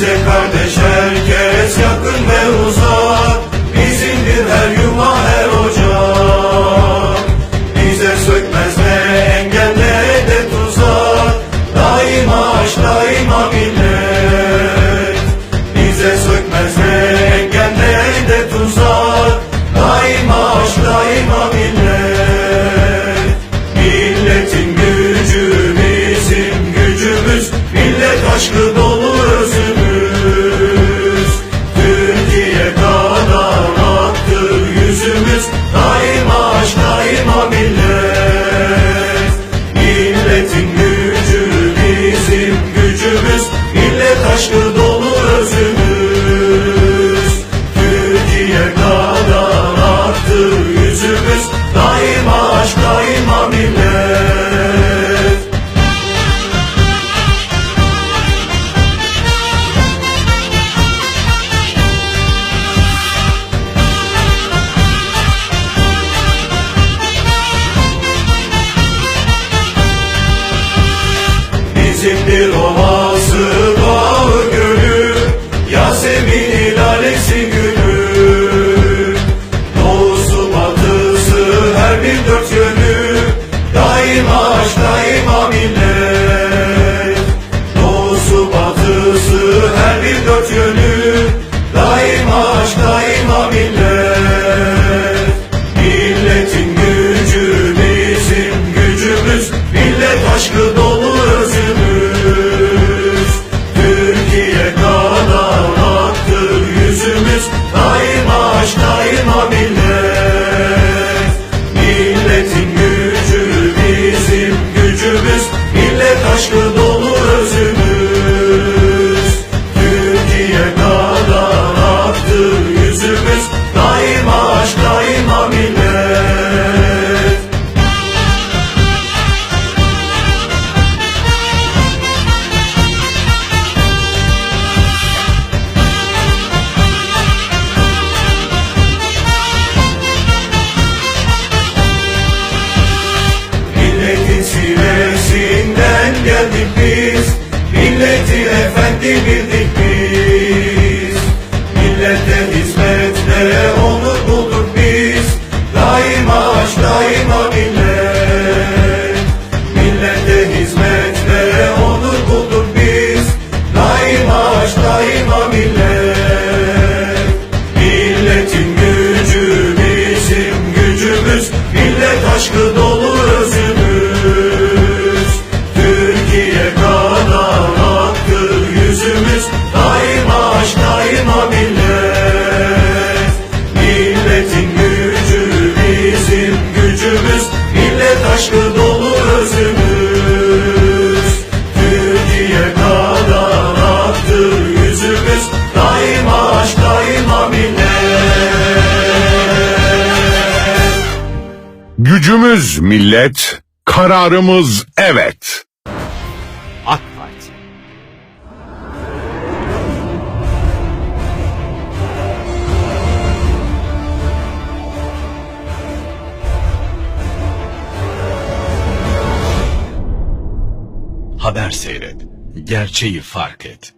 bize kardeş herkes yakın ve uzak. Bizimdir her yuva şimdiye kadar aktı yüzümüz Daima aşk daima millet Bizim bir olan Let me be. aşkı dolu özümüz. Türkiye kadar aktı yüzümüz. Daima aşk daima millet. Gücümüz millet, kararımız evet. Haber seyret. Gerçeği fark et.